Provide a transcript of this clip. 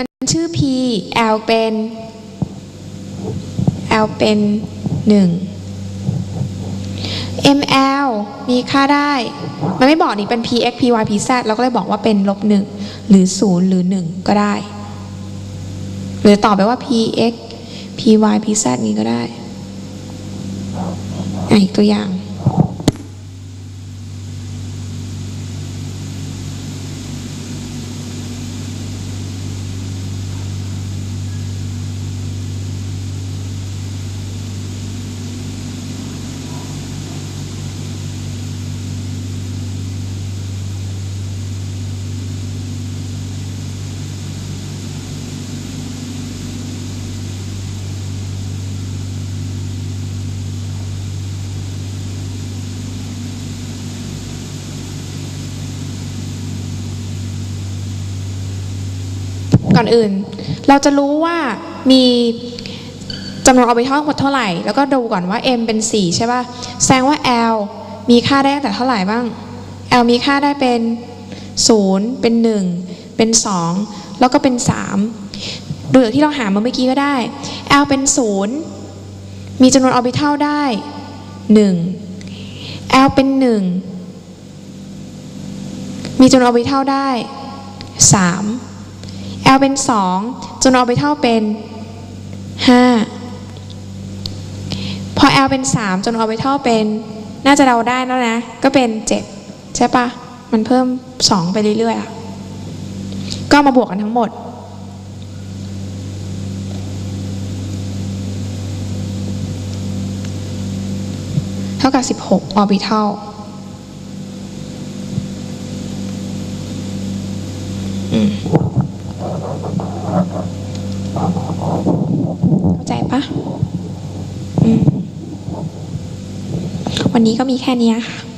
มันชื่อ p l เป็น l เป็น 1 ml มีค่าได้ มันไม่บอกนี่เป็น px py pz เราก็เลยบอกว่าเป็นลบ1หรือ 0 หรือ 1 ก็ได้ หรือตอบไปว่า px py pz นี้ก็ได้อีกตัวอย่าง ก่อนอื่น เราจะรู้ว่ามีจำนวนออร์บิทัลทั้งหมดเท่าไหร่ แล้วก็ดูก่อนว่า m เป็น 4 ใช่ป่ะ แสดงว่า l มีค่าได้ตั้งแต่เท่าไหร่บ้าง l มีค่าได้เป็น 0 เป็น 1 เป็น 2 แล้วก็เป็น 3 ดูจากที่เราหามาเมื่อกี้ก็ได้ l เป็น 0 มีจำนวนออร์บิทัลได้ 1 l เป็น 1 มีจำนวนออร์บิทัลได้ 3 L เป็น 2 จนออร์บิทัลเป็น 5 พอ L เป็น 3 จนออร์บิทัลเป็น น่าจะเราได้แล้วนะ ก็เป็น 7 ใช่ปะมันเพิ่ม 2 ไปเรื่อยๆ ก็มาบวกกันทั้งหมด เท่ากับ 16ออร์บิทัลอืม เข้าใจปะอืมวันนี้ก็มีแค่นี้ค่ะ